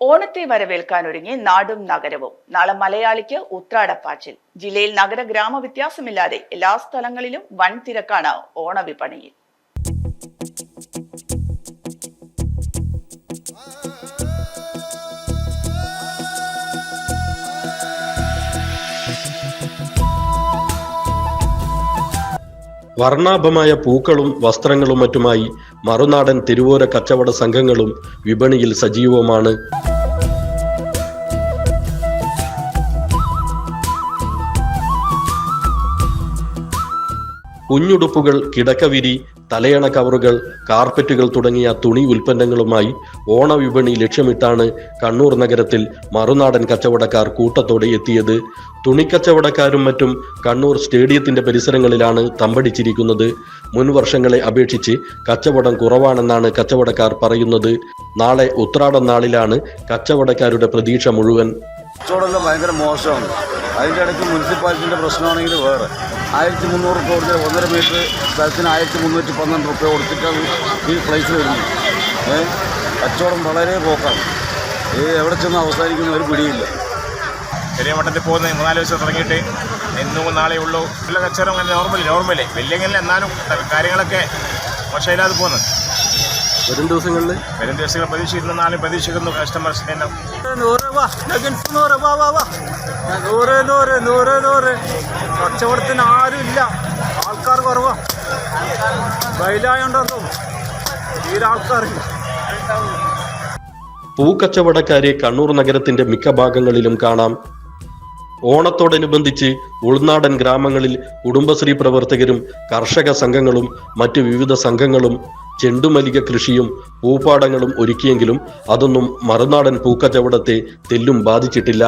ഓണത്തെ വരവേൽക്കാൻ ഒരുങ്ങി നാടും നഗരവും. നാളെ മലയാളിക്ക് ഉത്രാടപ്പാച്ചിൽ. ജില്ലയിൽ നഗര ഗ്രാമ വ്യത്യാസമില്ലാതെ എല്ലാ സ്ഥലങ്ങളിലും വൻ തിരക്കാണ് ഓണവിപണിയിൽ. വർണാഭമായ പൂക്കളും വസ്ത്രങ്ങളും മറ്റുമായി മറുനാടൻ തിരുവോര കച്ചവട സംഘങ്ങളും വിപണിയിൽ സജീവമാണ് കുഞ്ഞുടുപ്പുകൾ കിടക്കവിരി തലയണ കവറുകൾ കാർപ്പറ്റുകൾ തുടങ്ങിയ തുണി ഉൽപ്പന്നങ്ങളുമായി ഓണവിപണി ലക്ഷ്യമിട്ടാണ് കണ്ണൂർ നഗരത്തിൽ മറുനാടൻ കച്ചവടക്കാർ കൂട്ടത്തോടെ എത്തിയത്. തുണിക്കച്ചവടക്കാരും മറ്റും കണ്ണൂർ സ്റ്റേഡിയത്തിന്റെ പരിസരങ്ങളിലാണ് തമ്പടിച്ചിരിക്കുന്നത്. മുൻ വർഷങ്ങളെ അപേക്ഷിച്ച് കച്ചവടം കുറവാണെന്നാണ് കച്ചവടക്കാർ പറയുന്നത്. നാളെ ഉത്രാടം നാളിലാണ് കച്ചവടക്കാരുടെ പ്രതീക്ഷ മുഴുവൻ. കച്ചവടം ഭയങ്കര മോശമാണ്. അതിന്റെ ഇടയ്ക്ക് പ്രശ്നമാണെങ്കിൽ വേറെ. ആയിരത്തി മുന്നൂറ് രൂപ കൊടുത്ത് ഒന്നര മീറ്റർ സ്ഥലത്തിന് ആയിരത്തി മുന്നൂറ്റി പന്ത്രണ്ട് റുപ്യ കൊടുത്തിട്ടാണ് ഈ പ്ലേസ് വരുന്നത്. ഏ? കച്ചവടം വളരെ പോക്കാണ്. ഈ എവിടെ ചെന്ന് അവസാനിക്കുന്ന ഒരു പിടിയില്ല. ചെറിയ വട്ടത്തിൽ പോകുന്ന മൂന്നാൽ ദിവസം തുടങ്ങിയിട്ട് ഇന്നും നാളെ ഉള്ളൂ. ഇല്ല കച്ചവടം അങ്ങനെ നോർമൽ നോർമലേ വലിയെങ്കിലും എന്നാലും കാര്യങ്ങളൊക്കെ മോശമില്ലാതെ പോകുന്നത് വരും ദിവസങ്ങളിൽ? വരും ദിവസങ്ങൾ പ്രതീക്ഷിക്കുന്നു നാളെ പ്രതീക്ഷിക്കുന്നു കസ്റ്റമേഴ്സ് എല്ലാം നൂറ് വാ നഗൻസ് നൂറ് വാ വാ വാ നൂറ് നൂറ് നൂറ് നൂറ്. കച്ചവടത്തിന് ആരും ഇല്ല. ആൾക്കാർ കുറവാ. ബൈലായോണ്ടോ തീരെ ആൾക്കാരില്ല പൂക്കച്ചവടക്കാരെ കണ്ണൂർ നഗരത്തിന്റെ മിക്ക ഭാഗങ്ങളിലും കാണാം. ഓണത്തോടനുബന്ധിച്ച് ഉൾനാടൻ ഗ്രാമങ്ങളിൽ കുടുംബശ്രീ പ്രവർത്തകരും കർഷക സംഘങ്ങളും മറ്റു വിവിധ സംഘങ്ങളും ചെണ്ടുമല്ലിക കൃഷിയും പൂപ്പാടങ്ങളും ഒരുക്കിയെങ്കിലും അതൊന്നും മറുനാടൻ പൂക്കച്ചവടത്തെ തെല്ലും ബാധിച്ചിട്ടില്ല.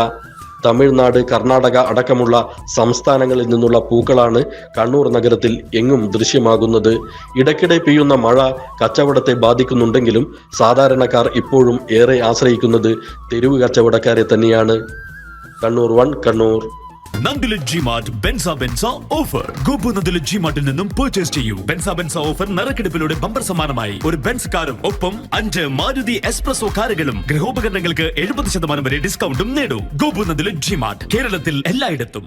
തമിഴ്നാട് കർണാടക അടക്കമുള്ള സംസ്ഥാനങ്ങളിൽ നിന്നുള്ള പൂക്കളാണ് കണ്ണൂർ നഗരത്തിൽ എങ്ങും ദൃശ്യമാകുന്നത്. ഇടയ്ക്കിടെ പെയ്യുന്ന മഴ കച്ചവടത്തെ ബാധിക്കുന്നുണ്ടെങ്കിലും സാധാരണക്കാർ ഇപ്പോഴും ഏറെ ആശ്രയിക്കുന്നത് തെരുവ് കച്ചവടക്കാരെ തന്നെയാണ്. കണ്ണൂർ വൺ കണ്ണൂർ. ബെൻസ ബെൻസ ഓഫർ നിന്നും പർച്ചേസ് ചെയ്യൂ. ബെൻസ ബെൻസ ഓഫർ ബമ്പർ സമ്മാനമായി. ഒരു ബെൻസ് കാറും ഒപ്പം അഞ്ച് മാരുതി എക്സ്പ്രസോ കാറുകളും. ഗൃഹോപകരണങ്ങൾക്ക് എഴുപത് ശതമാനം വരെ ഡിസ്കൗണ്ടും നേടൂ. കേരളത്തിൽ എല്ലായിടത്തും.